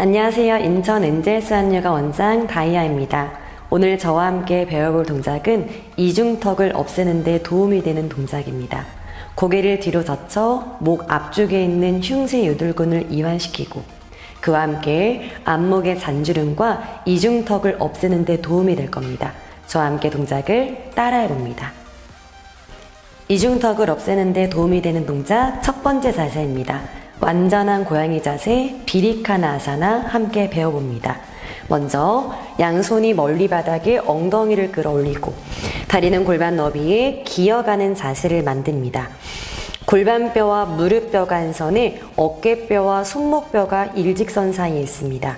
안녕하세요. 인천 엔젤스 한유가 원장 다이아입니다. 오늘 저와 함께 배워볼 동작은 이중턱을 없애는 데 도움이 되는 동작입니다. 고개를 뒤로 젖혀 목 앞쪽에 있는 흉쇄 유돌근을 이완시키고 그와 함께 안목의 잔주름과 이중턱을 없애는 데 도움이 될 겁니다. 저와 함께 동작을 따라해 봅니다. 이중턱을 없애는 데 도움이 되는 동작 첫 번째 자세입니다. 완전한 고양이 자세 비리카나 아사나 함께 배워봅니다. 먼저 양손이 멀리 바닥에 엉덩이를 끌어올리고 다리는 골반 너비에 기어가는 자세를 만듭니다. 골반뼈와 무릎뼈가 한 선에 어깨뼈와 손목뼈가 일직선 사이에 있습니다.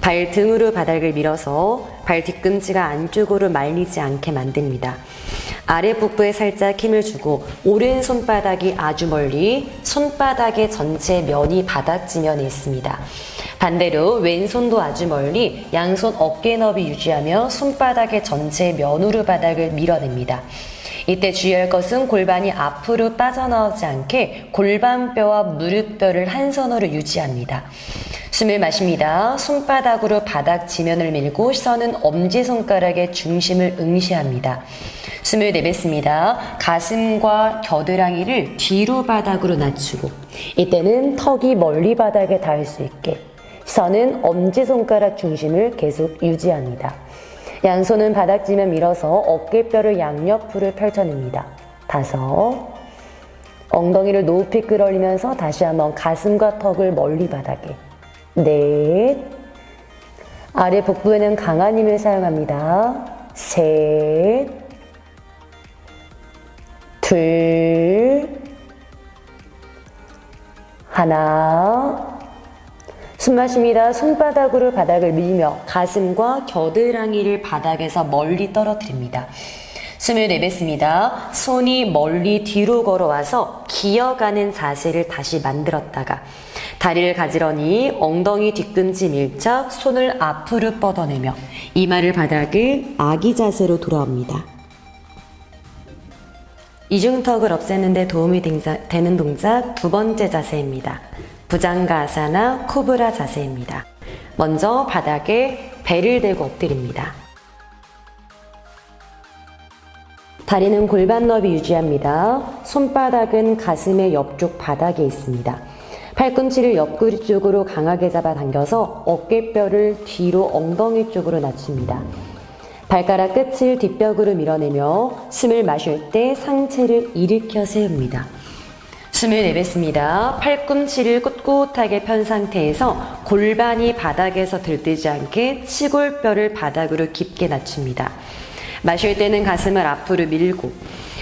발 등으로 바닥을 밀어서 발 뒤꿈치가 안쪽으로 말리지 않게 만듭니다. 아래 북부에 살짝 힘을 주고 오른 손바닥이 아주 멀리 손바닥의 전체 면이 바닥 지면에 있습니다. 반대로 왼손도 아주 멀리 양손 어깨 너비 유지하며 손바닥의 전체 면으로 바닥을 밀어냅니다. 이때 주의할 것은 골반이 앞으로 빠져나오지 않게 골반뼈와 무릎뼈를 한 선으로 유지합니다. 숨을 마십니다. 손바닥으로 바닥 지면을 밀고 시선은 엄지손가락의 중심을 응시합니다. 숨을 내뱉습니다. 가슴과 겨드랑이를 뒤로 바닥으로 낮추고 이때는 턱이 멀리 바닥에 닿을 수 있게 시선은 엄지손가락 중심을 계속 유지합니다. 양손은 바닥 지면 밀어서 어깨뼈를 양옆으로 펼쳐냅니다. 다섯 엉덩이를 높이 끌어올리면서 다시 한번 가슴과 턱을 멀리 바닥에 넷 아래 복부에는 강한 힘을 사용합니다. 셋 둘, 하나. 숨 마십니다. 손바닥으로 바닥을 밀며 가슴과 겨드랑이를 바닥에서 멀리 떨어뜨립니다. 숨을 내뱉습니다. 손이 멀리 뒤로 걸어와서 기어가는 자세를 다시 만들었다가 다리를 가지런히 엉덩이 뒤꿈치 밀착, 손을 앞으로 뻗어내며 이마를 바닥에 아기 자세로 돌아옵니다. 이중턱을 없애는 데 도움이 되는 동작 두 번째 자세입니다. 부장가사나 코브라 자세입니다. 먼저 바닥에 배를 대고 엎드립니다. 다리는 골반 너비 유지합니다. 손바닥은 가슴의 옆쪽 바닥에 있습니다. 팔꿈치를 옆구리 쪽으로 강하게 잡아 당겨서 어깨뼈를 뒤로 엉덩이 쪽으로 낮춥니다. 발가락 끝을 뒷벽으로 밀어내며 숨을 마실 때 상체를 일으켜 세웁니다. 숨을 내뱉습니다. 팔꿈치를 꿋꿋하게 편 상태에서 골반이 바닥에서 들뜨지 않게 치골뼈를 바닥으로 깊게 낮춥니다. 마실 때는 가슴을 앞으로 밀고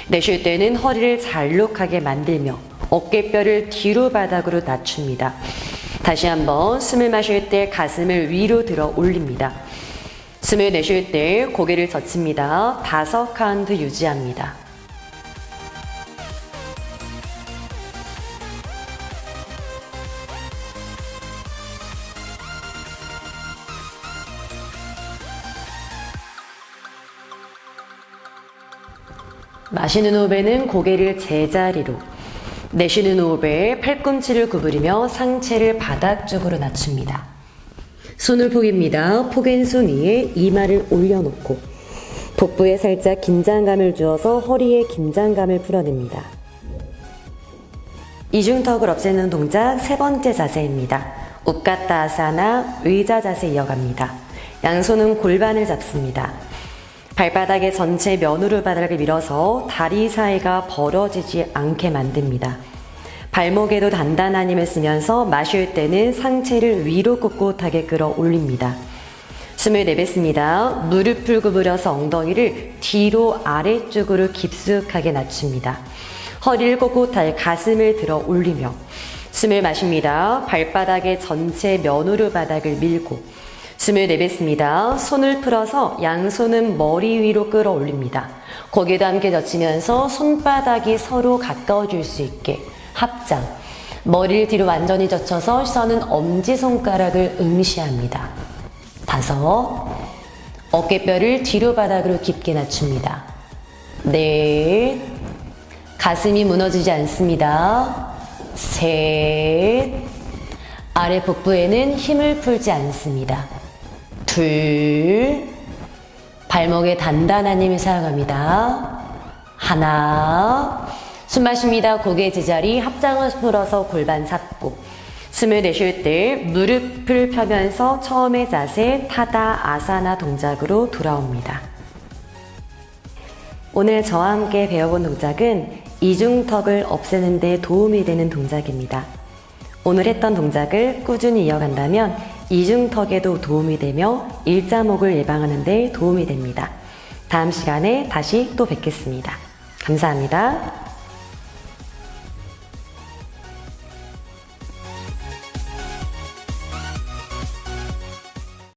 내쉴 때는 허리를 잘록하게 만들며 어깨뼈를 뒤로 바닥으로 낮춥니다. 다시 한번 숨을 마실 때 가슴을 위로 들어 올립니다. 숨을 내쉴 때 고개를 젖힙니다. 다섯 카운트 유지합니다. 마시는 호흡에는 고개를 제자리로 내쉬는 호흡에 팔꿈치를 구부리며 상체를 바닥 쪽으로 낮춥니다. 손을 포깁니다. 포갠 손 위에 이마를 올려놓고 복부에 살짝 긴장감을 주어서 허리에 긴장감을 풀어냅니다. 이중턱을 없애는 동작 세 번째 자세입니다. 우까타 아사나 의자 자세 이어갑니다. 양손은 골반을 잡습니다. 발바닥의 전체 면으로 바닥을 밀어서 다리 사이가 벌어지지 않게 만듭니다. 발목에도 단단한 힘을 쓰면서 마실 때는 상체를 위로 꼿꼿하게 끌어 올립니다. 숨을 내뱉습니다. 무릎을 구부려서 엉덩이를 뒤로 아래쪽으로 깊숙하게 낮춥니다. 허리를 꼿꼿하게 가슴을 들어 올리며 숨을 마십니다. 발바닥의 전체 면으로 바닥을 밀고 숨을 내뱉습니다. 손을 풀어서 양손은 머리 위로 끌어올립니다. 거기에도 함께 젖히면서 손바닥이 서로 가까워질 수 있게 합장. 머리를 뒤로 완전히 젖혀서 시선은 엄지손가락을 응시합니다. 다섯. 어깨뼈를 뒤로 바닥으로 깊게 낮춥니다. 넷. 가슴이 무너지지 않습니다. 셋. 아래 복부에는 힘을 풀지 않습니다. 둘, 발목에 단단한 힘을 사용합니다. 하나, 숨 마십니다. 고개 제자리, 합장을 풀어서 골반 잡고. 숨을 내쉴 때 무릎을 펴면서 처음의 자세 타다 아사나 동작으로 돌아옵니다. 오늘 저와 함께 배워본 동작은 이중턱을 없애는 데 도움이 되는 동작입니다. 오늘 했던 동작을 꾸준히 이어간다면 이중턱에도 도움이 되며 일자목을 예방하는 데 도움이 됩니다. 다음 시간에 다시 또 뵙겠습니다. 감사합니다.